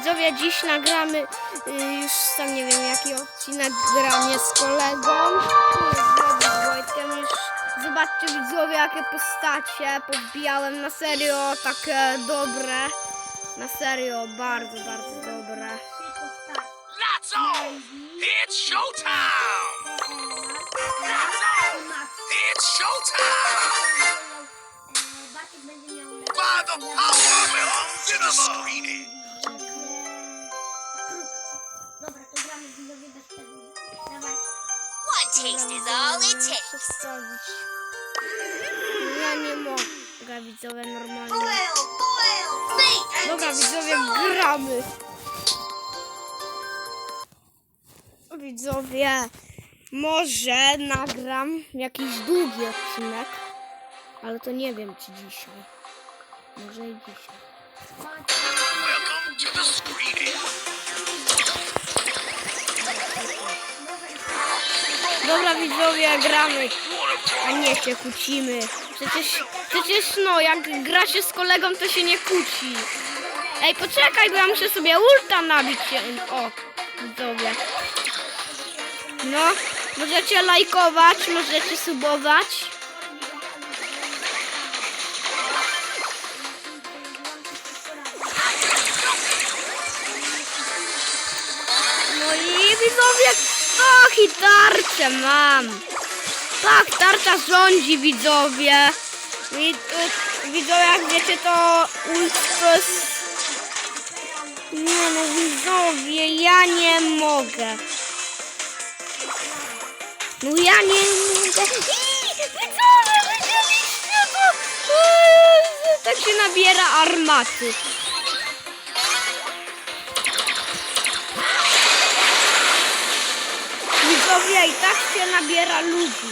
widzowie, dziś nagramy y, już sam nie wiem jaki odcinek granie z kolegą. Wojtkiem już zobaczcie widzowie jakie postacie podbijałem na serio takie dobre. Na serio, bardzo, bardzo dobre. That's all! It's showtime! That's all! It's showtime! By the power to the screening! Taste is all it takes. Przestawić. Ja nie mogę widzowie normalnie. Boil, boil, beat, and Dobra widzowie, destroy. gramy. Widzowie, może nagram jakiś długi odcinek, ale to nie wiem czy dzisiaj. Może i dzisiaj. Welcome to the screening! Dobra widzowie, gramy, a nie się kłócimy. Przecież, przecież no, jak gra się z kolegą, to się nie kłóci. Ej, poczekaj, bo ja muszę sobie ulta nabić. O, widzowie. No, możecie lajkować, możecie subować. I tarczę mam. Tak, tarcza rządzi widzowie. Widzowie, jak wiecie, to jest... Nie no, widzowie, ja nie mogę. No ja nie mogę. Widzowie, widzieliście to? Tak się nabiera armaty. Widzowie, i tak się nabiera ludzi.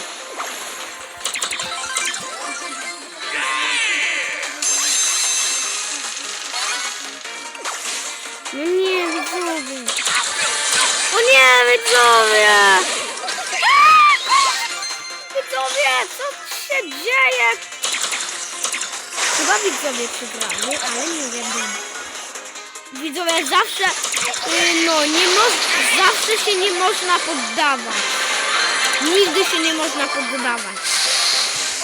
No nie, widzowie. O nie, widzowie! Widzowie, co się dzieje? Chyba widzowie przegrali, ale nie wiem. Widzowie, zawsze, y, no, nie mo zawsze się nie można poddawać. Nigdy się nie można poddawać.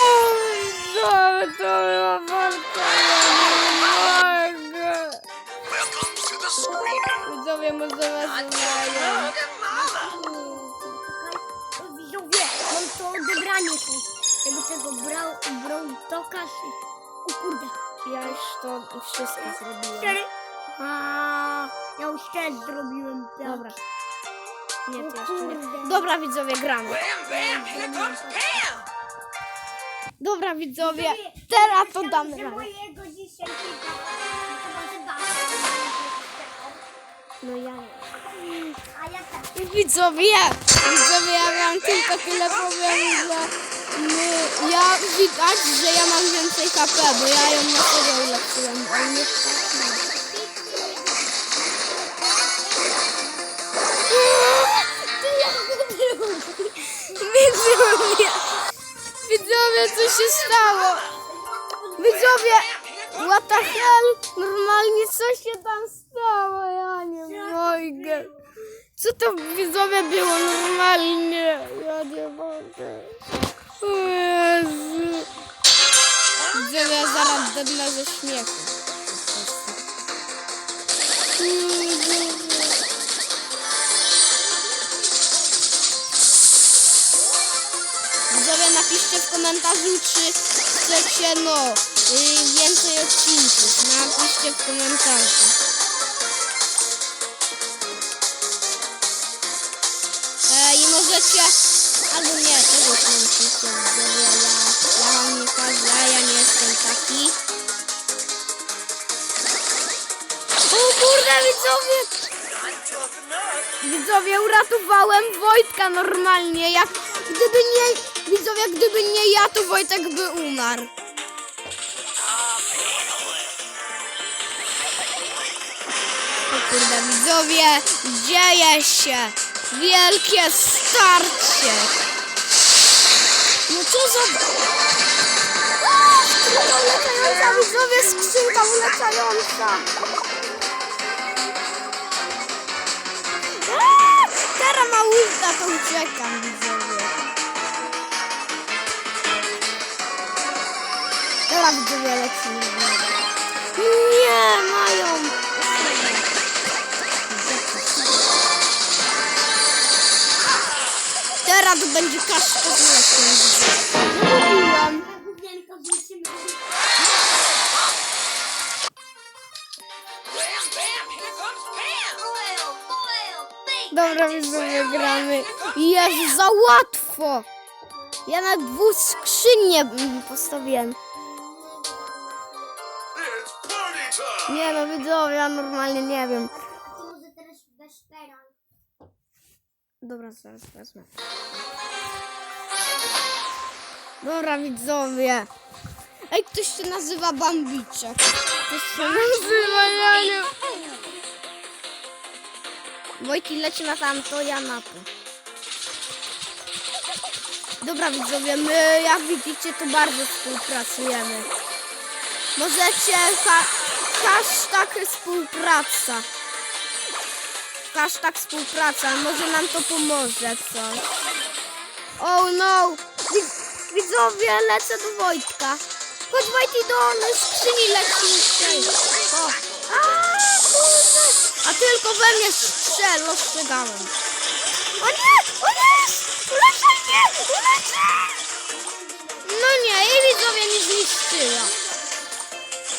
Oj, widzowie, to była walka, ja nie mogę. Widzowie, może was znają. Widzowie, mam to odebranie tu. Tego tego brał, brał tokarz. O kurde. Ja już to wszystko zrobiłem. A, ja już też zrobiłem. tak. Dobra. Nie, to O jeszcze nie. Dobra, widzowie, gramy. Dobra, widzowie, teraz to damy radę. No ja nie. A ja też. Widzowie, widzowie, ja wam tylko tyle powiem, że my, ja widać, że ja mam więcej HP, bo ja ją na serio ulepszyłem, ale nie tak widzowie, co się stało? Widzowie, what the hell? Normalnie co się tam stało? Ja nie mogę. Co to widzowie było normalnie? Ja nie mogę. O Jezu. Widzowie, ja zaraz dednę ze śmiechu. Widzowie, napiszcie w komentarzu, czy chcecie, no, y, więcej odcinków. Napiszcie w komentarzu. E, I możecie, albo nie, tego widzowie, ja, ja wam nie każę, ja nie jestem taki. O kurde, widzowie! Widzowie, uratowałem Wojtka normalnie, jak gdyby nie, Widzowie, gdyby nie ja, to Wojtek by umarł. O kurde, widzowie, dzieje się wielkie starcie. No co za... Skrzynka ulecająca, widzowie, skrzynka ulecająca. Teraz ma to uciekam, widzowie. Lecimy. z niego. Nie, mają. Teraz będzie kaszka z mlekiem. Big Dobra, widzowie, gramy. Jest za łatwo. Ja na dwóch skrzynię mm, postawiłem. Nie no, widzowie, ja normalnie nie wiem. Może teraz peral. Dobra, zaraz wezmę. Dobra, widzowie. Ej, ktoś się nazywa Bambiczek. Ktoś się nazywa, ja nie... Wojki leci na tamto, ja na to. Dobra, widzowie, my jak widzicie, to bardzo współpracujemy. Możecie hashtag współpraca. Hashtag współpraca, może nam to pomoże coś. Oh no! Wid widzowie, lecę do Wojtka. Chodź Wojty do skrzyni dzisiaj. O. A. A tylko we mnie strzel, ostrzegałem. O nie! O nie! Uleczaj mnie! Uleczaj! No nie, i widzowie nie zniszczyła.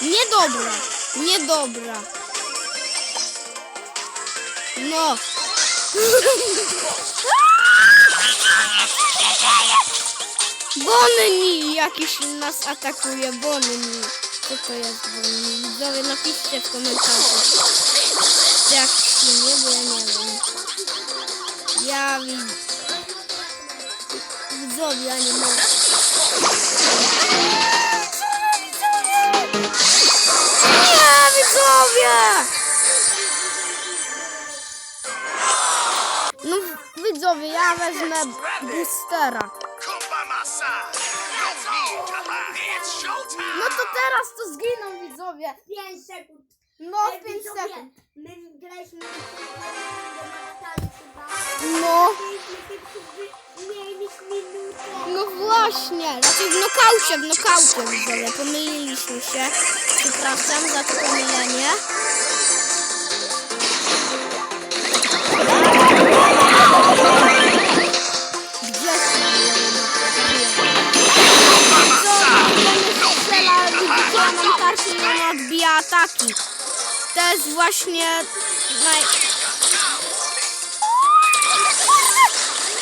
Niedobra. Niedobra. No. Bonni jakiś nas atakuje, Bonni. Co to jest Bonni? Widzowie, napiszcie w komentarzu. Jak nie, bo ja nie wiem. Ja widzę. Widzowie, ja nie mogę. Widzowie, ja wezmę boostera. No to teraz to zginą widzowie. 5 sekund. No Ej, 5 widzowie, sekund. My graliśmy. No, no właśnie. Znaczy w nokaucie, w nokaucie widzowie. Pomyliliśmy się. Przepraszam za to pomylenie. Ataki. To jest właśnie naj...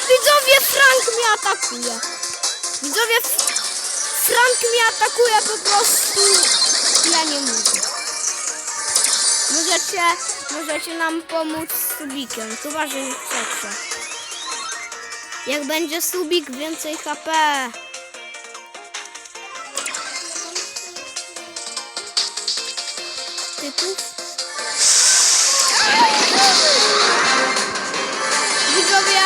Widzowie, Frank mnie atakuje. Widzowie, Frank mnie atakuje po prostu. Ja nie mówię. Możecie, możecie nam pomóc z subikiem, chyba że chcecie. Jak będzie subik, więcej HP. Typów. Widzowie.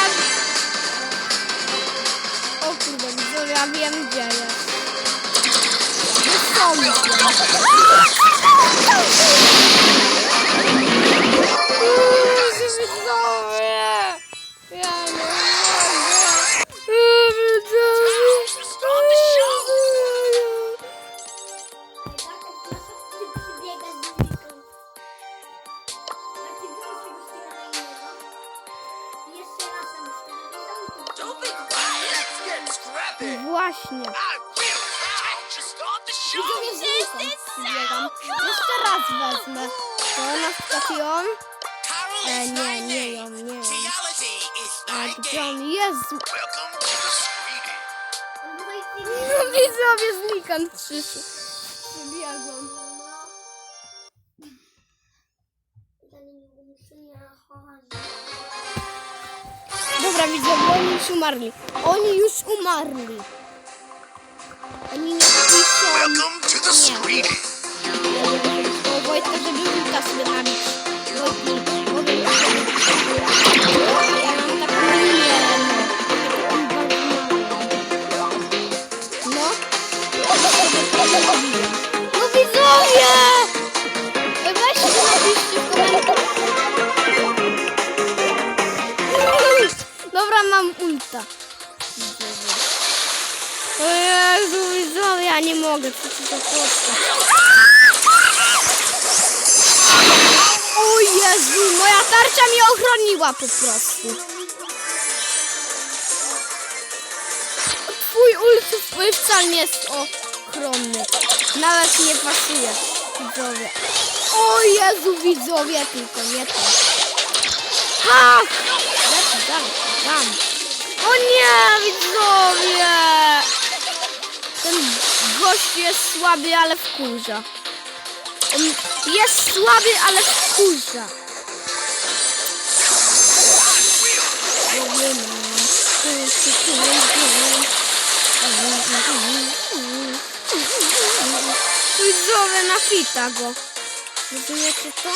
O kurde, widzowie, ja wiem gdzie jest. Jest. Widzowie, znikąd przybiegam. Jeszcze raz wezmę. To ona? Carol E, nie, nie ją, nie ją. A gdzie on screening. No widzowie, znikąd przyszł. Przybiegłem. Dobra, widzowie, oni już umarli. Oni już umarli. Oni nie. Welcome to the screening. Wojtka, no. Widzowie! Weźcie napiszcie. Dobra mam ulta. O Jezu, widzowie, ja nie mogę, co ci to postać. O Jezu, moja tarcza mnie ochroniła po prostu. Twój ult wcale nie jest ochronny. Nawet nie pasuje, widzowie. O Jezu, widzowie, tylko nie to. Ha! Leci, dam, dam. O nie, widzowie! Ten gość jest słaby, ale wkurza. On jest słaby, ale wkurza. Widzowie na fita go. Rozumiecie to?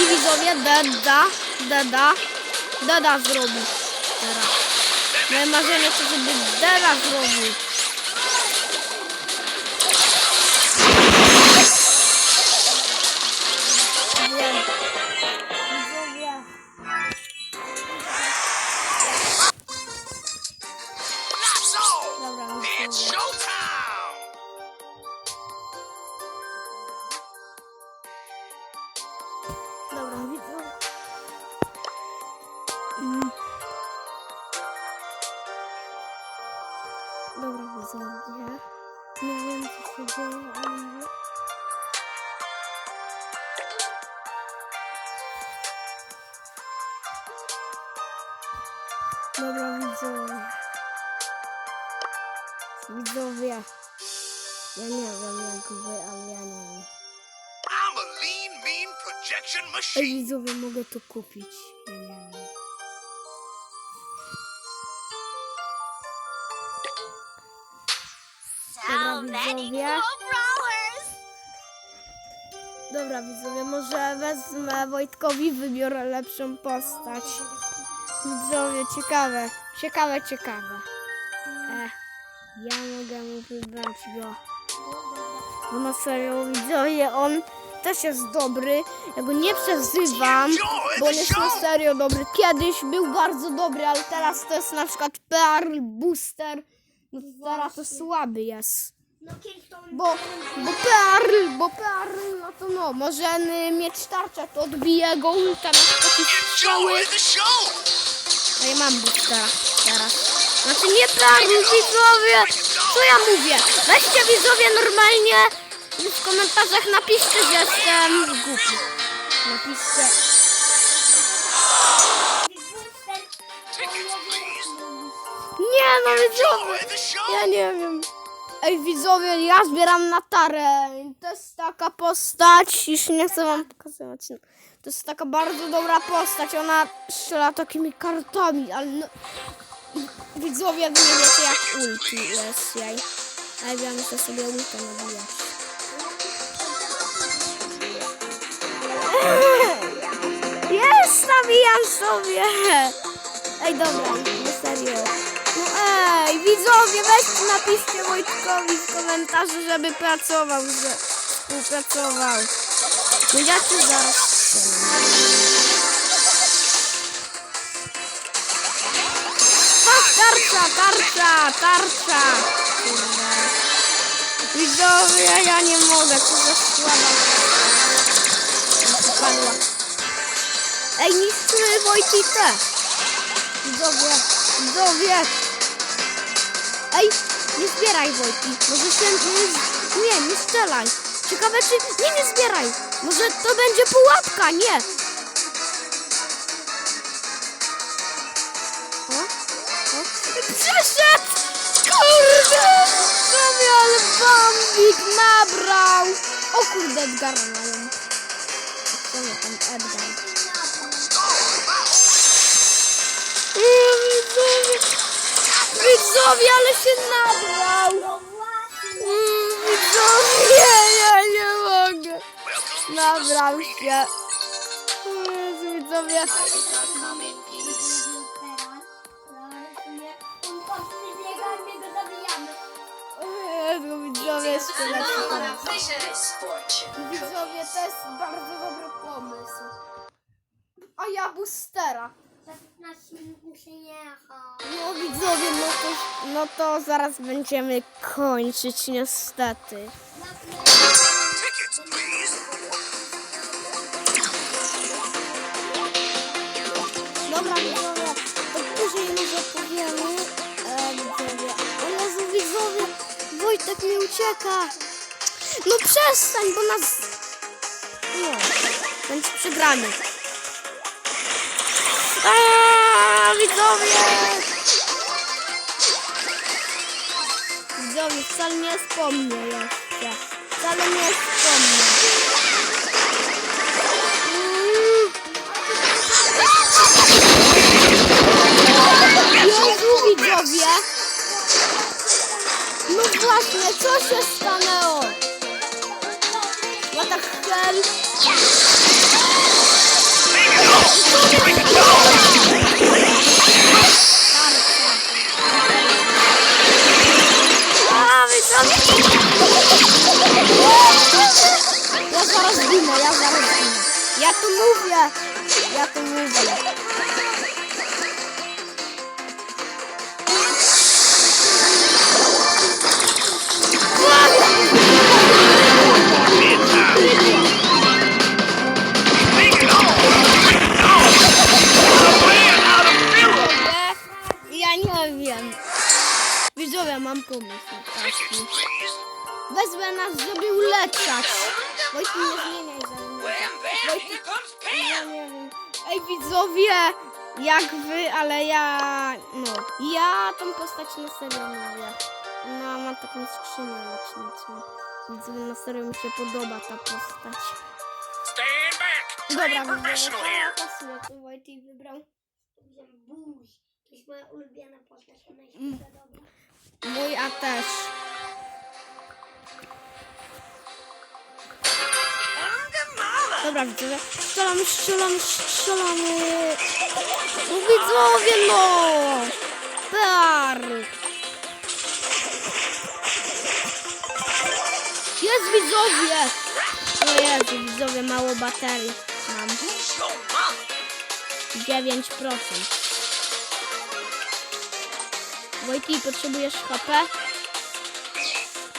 I widzowie dada, dada, dada zrobi teraz. Moje marzenie to, żeby dada zrobił. Widzowie. Ja nie wiem jak wy, ale ja nie wiem. I'm a lean, mean projection Ej, machine. widzowie, mogę to kupić. Ja nie wiem. Dobra, widzowie. Dobra, widzowie, może wezmę Wojtkowi, wybiorę lepszą postać. Widzowie, ciekawe, ciekawe, ciekawe. Ja mogę mu wybrać go. No na serio, widzowie, on też jest dobry. Ja go nie przezywam, bo on jest na serio dobry. Kiedyś był bardzo dobry, ale teraz to jest na przykład Pearl Booster. No to teraz to słaby jest. Bo, bo Pearl, bo Pearl, no to no, może y, mieć tarczę, to odbije go ulta na takie strzały. No ja mam boostera teraz. Znaczy nie Pearl, widzowie! Co ja mówię? Weźcie widzowie normalnie w komentarzach napiszcie, że jestem głupi. Napiszcie. Nie no widzowie! Ja nie wiem. Ej widzowie, ja zbieram na tarę. To jest taka postać, już nie chcę wam pokazywać. To jest taka bardzo dobra postać. Ona strzela takimi kartami, ale no... Widzowie, wy nie wiecie jak ulti jest jej. A ja muszę sobie ultę nabijać. Jest, nabijam sobie. Ej, dobra, na serio. No ej, widzowie, weźcie napiszcie Wojtkowi w komentarzu, żeby pracował, że współpracował. No ja cię zaraz tarcza, tarcza, tarcza. Kurde. Widzowie, ja nie mogę, co za słaba. Ej, niszczymy Wojtitę. Widzowie, widzowie. Ej, nie zbieraj Wojki. Może się nie, nie strzelaj. Ciekawe czy... Nie, nie zbieraj. Może to będzie pułapka, nie. Nabrał! O kurde, Edgara mają. Co nie tam Edgar? Eee, Widzowie, widzowie, ale się nabrał! Mm, Widzowie, ja nie mogę! Nabrał się! Jezu, Widzowie, Jezu, widzowie, jeszcze lepszy pomysł. Widzowie, to jest bardzo dobry pomysł. A ja boostera. Za 15 minut muszę jechać. No widzowie, no to, no to zaraz będziemy kończyć niestety. Dobra widzowie, to później może powiemy. E, widzowie, Jezu widzowie, Wojtek mi ucieka. No przestań, bo nas... No, będzie przegrany. Aaaa, widzowie! Widzowie, wcale nie jest po mnie jeszcze. Wcale nie jest właśnie, co się stanęło? What the hell? Ja zaraz ginę, ja zaraz ginę. Ja tu mówię! Ja tu mówię. Ulepszać. Wojtek, nie zmieniaj za mną. Ja nie wiem. Ej, widzowie, jak wy, ale ja, no, ja tą postać na serio lubię. No, mam taką skrzynię leczniczą. Widzowie, na serio mi się podoba ta postać. Stand back. Dobra, professional here. to pasuje, co Wojtek wybrał. Buź. To jest moja ulubiona postać. Ona jest mm. dobra. Mój, a też. Dobra, widzowie. Strzelamy, strzelamy, strzelamy. No widzowie, no! Pear! Jest widzowie! O Jezu, widzowie, mało baterii mam. 9%. Wojty, potrzebujesz HP?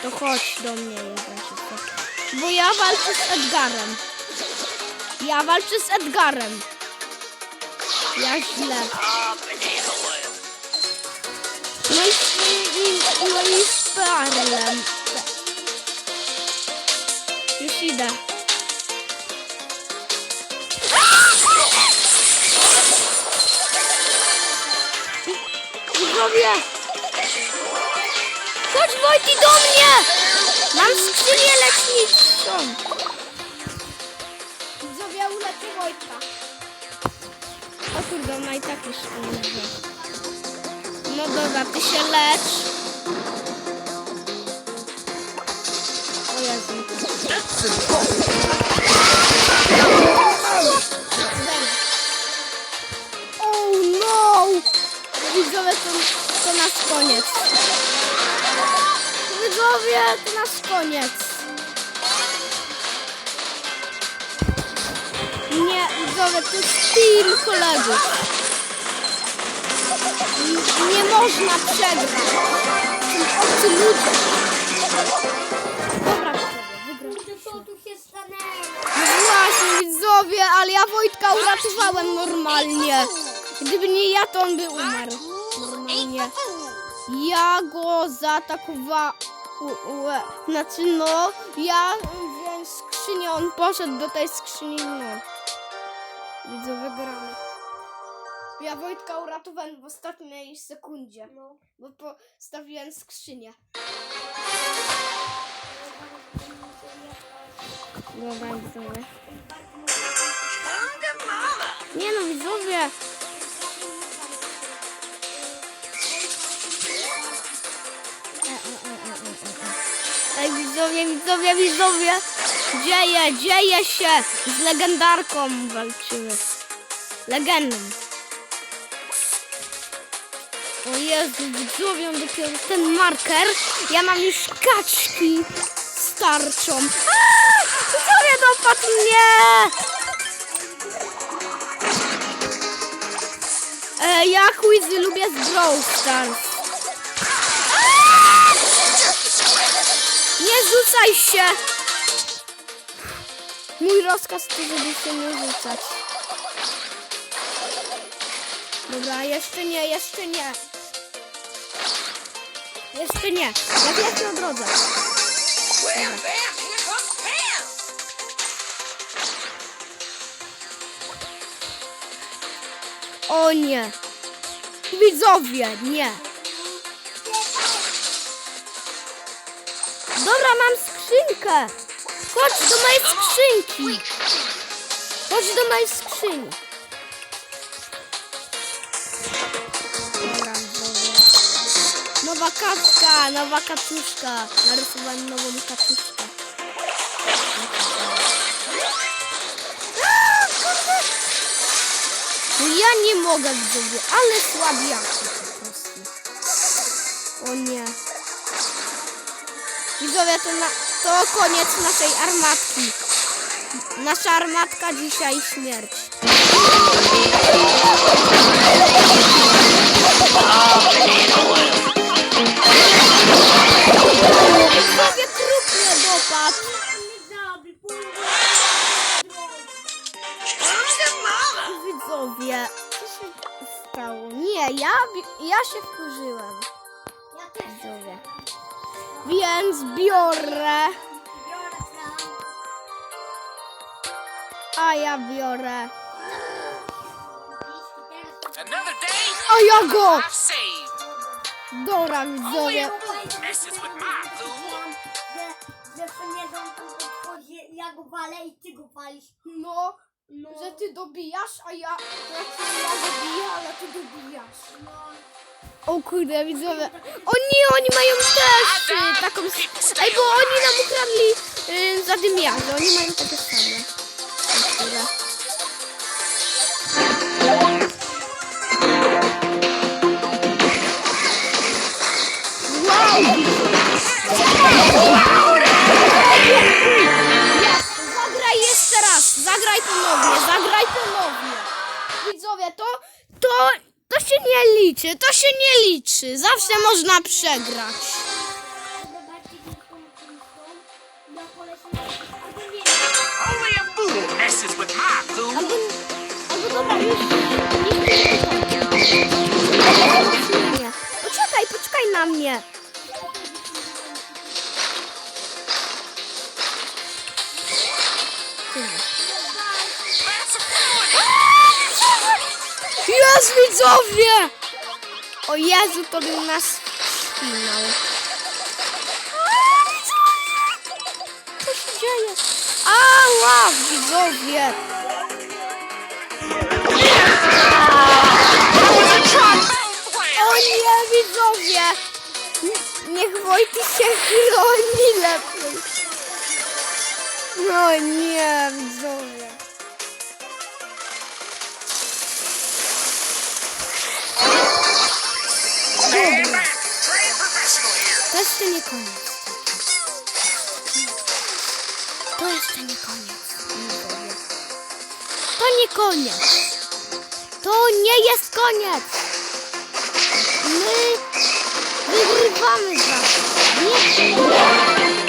To chodź do mnie jeden szybko. Bo ja walczę z Edgarem. Ja walczę z Edgarem. Ja źle. No i, i, i, no i z Parlem. Już idę. Widzowie! Chodź Wojty do mnie! Mam skrzynię leczniczą. Widzowie, uleczę Wojtka. O kurde, ona i tak już umrze. No dobra, ty się lecz. O Jezu. Oh no! Widzowie, to, to nasz koniec. Widzowie, nasz koniec. Nie, widzowie, to jest team kolegów. N- Nie można przegrać. Są obcy ludzie. Dobra, widzowie, wygrałem. No właśnie, widzowie, ale ja Wojtka uratowałem normalnie. Gdyby nie ja, to on by umarł. Normalnie. Ja go zaatakowałem. Znaczy, no, ja wziąłem skrzynię, on poszedł do tej skrzyni, no. Widzowie, gramy. Ja Wojtka uratowałem w ostatniej sekundzie, No. bo postawiłem skrzynię. Dobra, widzowie. Nie no, widzowie. Widzowie, widzowie, widzowie. Dzieje, dzieje się. Z legendarką walczymy. Legendą. O Jezu, widzowie, on dopiero ten marker. Ja mam już kaczki z tarczą. Widzowie, dopadł mnie! Ale ja quizy lubię z Brawl Stars. Rzucaj się! Mój rozkaz to, żeby się nie rzucać. Dobra, jeszcze nie, jeszcze nie. Jeszcze nie. Jak jest na drodze. O nie. Widzowie, nie. Dobra, mam skrzynkę. Chodź do mojej skrzynki. Chodź do mojej skrzyni. Dobra, widzowie. Nowa kaczka, nowa kaczuszka. Narysowałem nową kurde. No ja nie mogę widzowie, ale słabiaki po prostu. O nie. Widzowie, to, na, to koniec naszej armatki. Nasza armatka dzisiaj śmierć. Widzowie, kruk mnie dopadł. Widzowie, co się stało? Nie, ja, ja się wkurzyłem. Ja też Widzowie. Więc biorę, a ja biorę. A ja go! Dobra, widzowie. With my food. Że, Feniezon tam podchodzi, ja go walę i ty go walisz. No, No. że ty dobijasz, a ja, ja dobiję, ale ty dobijasz. No. O kurde, widzowie. O nie, oni mają też y, taką... Ej, bo oni nam ukradli y, zadymiarze. Oni mają takie same. Niektóre. Ponownie, zagraj ponownie. Widzowie, to, to, to się nie liczy, to się nie liczy. Zawsze można przegrać. Zobaczcie, jak tą kulką. Ja polecę na albo nie. Only a fool messes with my food. Albo, albo dobra, już. Nie, nie. Poczekaj, poczekaj na mnie. Jest widzowie! O Jezu, to był nas finał. Co się dzieje? Ała, widzowie! O nie, widzowie! Niech Wojtek się chroni lepiej. No nie, widzowie. Jeszcze nie koniec. To jeszcze nie koniec. To nie koniec. To nie jest koniec. My wygrywamy zawsze. Nie.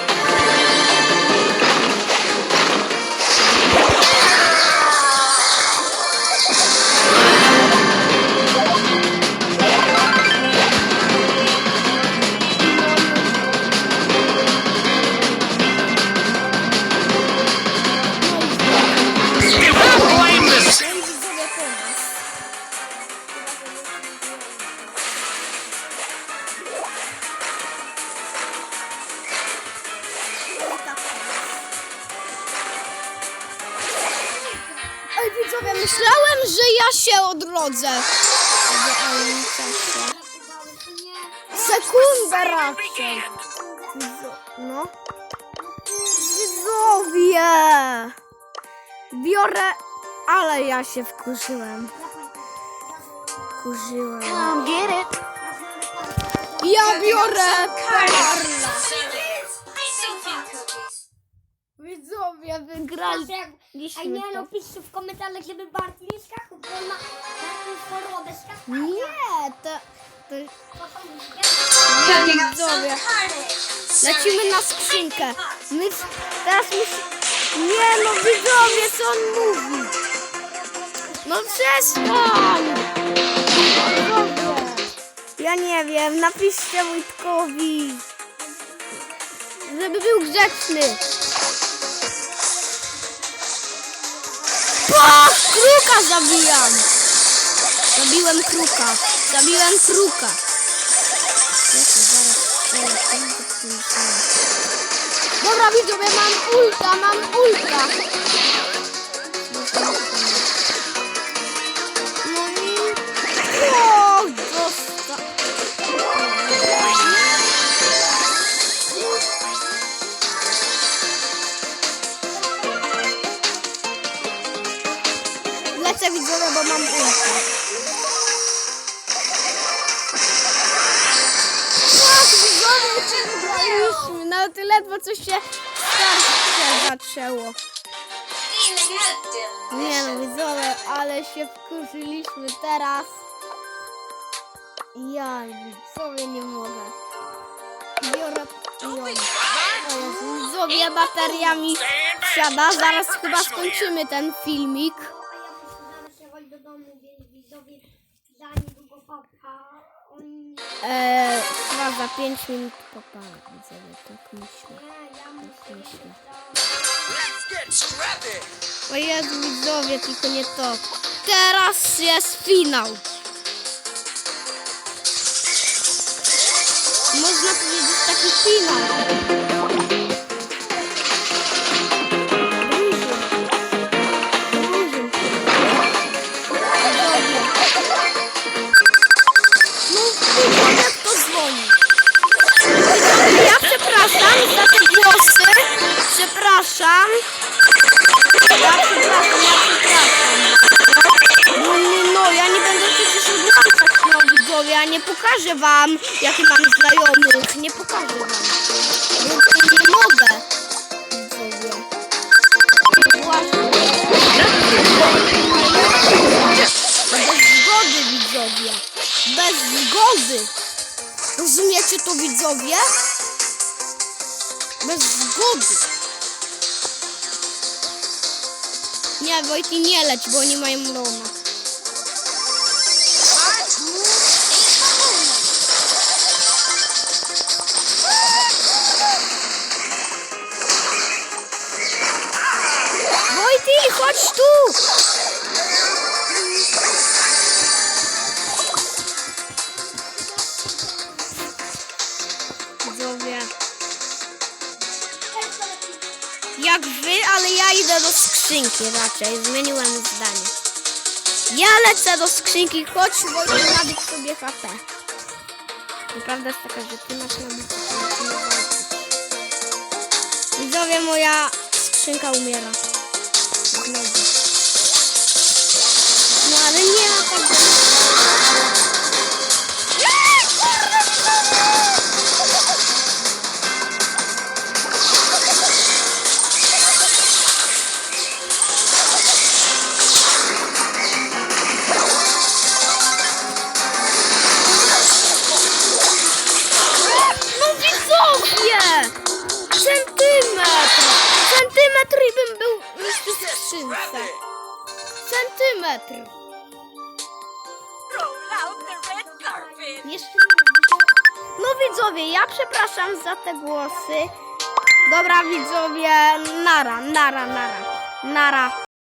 Czasie. Sekunda raczej. No. Widzowie! Biorę, ale ja się wkurzyłem. Wkurzyłem. Ja biorę Perla. Widzowie, wygrali. A nie no, piszcie w komentarzach, żeby Barty nie skakał, bo on ma taką chorobę Nie, to... to... Widzowie. Lecimy na skrzynkę. My teraz musimy... Nie no, widzowie, co on mówi? No przestań! Ja nie wiem, napiszcie Wojtkowi, żeby był grzeczny. Pa! Kruka zabijam! Zabiłem kruka. Zabiłem kruka. Dobra widzowie, mam ulta, mam ulta. Nawet ledwo coś się starcie zaczęło. Nie no, widzowie, ale się wkurzyliśmy teraz. Ja, widzowie, nie mogę. Biorę Widzowie, bateria mi siada. Zaraz chyba skończymy ten filmik. A ja muszę zaraz jechać do domu, więc widzowie za niedługo papa. Eee, chyba za 5 minut popa, widzowie, tak myślę. Muszę myślę. O Jezu, widzowie, tylko nie to. Teraz jest finał. Można powiedzieć taki finał. Przepraszam za te głosy. Przepraszam. Ja przepraszam, ja przepraszam. No, no, no, ja nie będę przecież odłączać no widzowie, ja nie pokażę wam, jakie mam znajomych. Nie pokażę wam. Bo nie mogę. Bez zgody, widzowie. Bez zgody. Rozumiecie to, widzowie? Bez zgody. Nie, Wojty, nie leć, bo oni mają Roma. Skrzynki raczej. Zmieniłem zdanie. Ja lecę do skrzynki, chodź Wojtek nabić sobie HP. Prawda jest taka, że ty masz nabić HP. Widzowie, moja skrzynka umiera. No ale nie ma tak. Przepraszam za te głosy. Dobra widzowie, nara, nara, nara, nara.